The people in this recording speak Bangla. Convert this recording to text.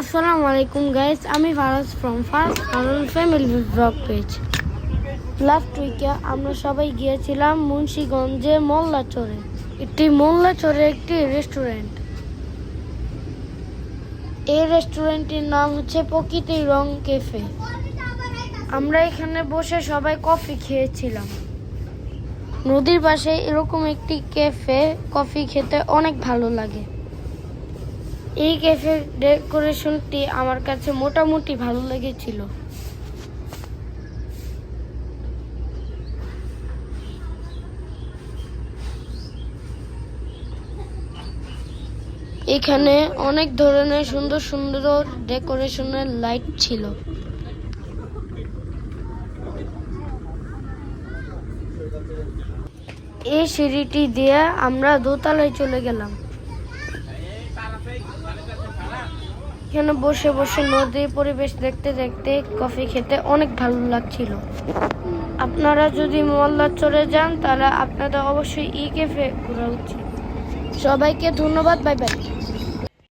আসসালামু আলাইকুম গাইস আমি Faraz from Faraz Faraz family blog page last উইকে আমরা সবাই গিয়েছিলাম মুন্সিগঞ্জে একটি মোল্লাচরে একটি রেস্টুরেন্ট এই রেস্টুরেন্টটির নাম হচ্ছে প্রকৃতির রং কেফে আমরা এখানে বসে সবাই কফি খেয়েছিলাম। নদীর পাশে এরকম একটি ক্যাফে কফি খেতে অনেক ভালো লাগে। এই ক্যাফের ডেকোরেশনটি আমার কাছে মোটামুটি ভালো লেগেছিল। এখানে অনেক ধরনের সুন্দর সুন্দর ডেকোরেশনের লাইট ছিল। এই সিঁড়িটি দিয়ে আমরা দোতলায় চলে গেলাম। এখানে বসে বসে নদীর পরিবেশ দেখতে দেখতে কফি খেতে অনেক ভালো লাগছিল। আপনারা যদি মোল্লা চলে যান, তাহলে আপনাদের অবশ্যই ই কেফে ঘোরা উচিত। সবাইকে ধন্যবাদ বাই বাই